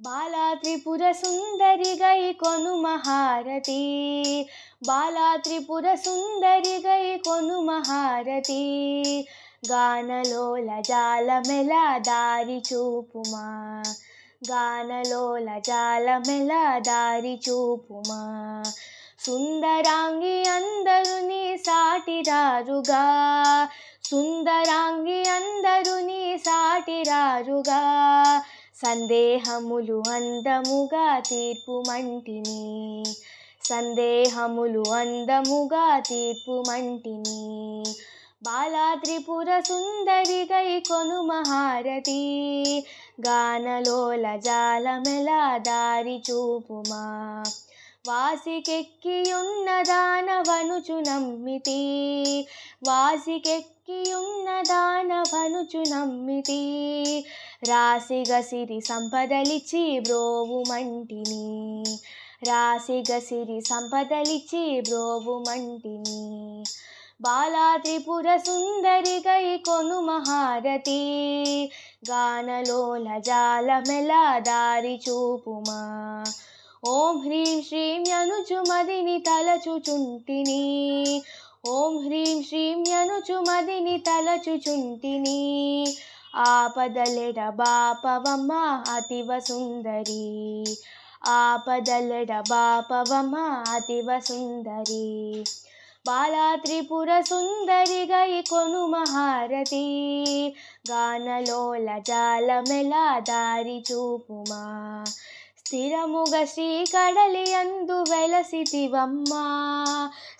బాలా త్రిపుర సుందరి గై కొను మహారతి బాలా త్రిపుర సుందరి గై కొను మహారతి గానలోల జాలమెల దారి చూపుమా. గానలోల జాలమెల దారి చూపుమా. సుందరాంగి అందరుని సాటిరారుగా. సుందరాంగి అందరుని సాటిరారుగా. సందేహములు అందముగా తీర్పు మంటిని. సందేహములు అందముగా తీర్పు మంటిని. బాలా త్రిపుర సుందరి గై కొను మహారతి గానలోల జాలమెల దారి చూపుమా. వాసికెక్కియున్న దానవనుచు నమ్మితి. వాసికెక్కియున్న దానవనుచు నమ్మితి. రాసిగ సిరి సంపదలిచి బ్రోవు మంటిని. రాసిగ సిరి సంపదలిచి బ్రోవు మంటిని. బాలా త్రిపుర సుందరి గై కొను మహారతి. గానలోల జాలమెల దారి చూపుమా. ఓం హ్రీం శ్రీం యనుచుమదిని తలచుచుంటిని. ఓం హ్రీం శ్రీం యనుచు మదిని తలచుచుంటిని. ఆపదలెడ బాపవమ్మ అతివ సుందరి. ఆపదలెడ బాపవమ్మ అతివ సుందరి. బాలా త్రిపుర సుందరి గై కొను మహారతి గానలోల జాలమెలా దారి చూపుమా. స్థిరముగ శ్రీ కడలి అందు వెలసితివమ్మా.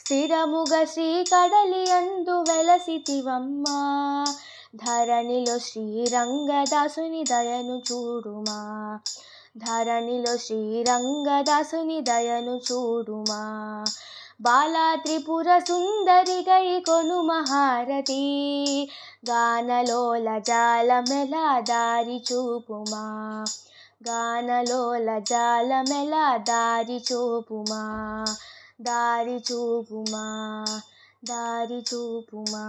స్థిరముగ శ్రీ కడలి అందు వెలసితివమ్మా. ధరణిలో శ్రీరంగదాసుని దయను చూడుమా. ధరణిలో శ్రీరంగదాసుని దయను చూడుమా. బాలా త్రిపుర సుందరి గై కొను మహారతి గానలోల జాలమెలా దారి చూపుమా. గానలోల జాలమెల దారి చూపుమా దారి చూపుమా దారి చూపుమా.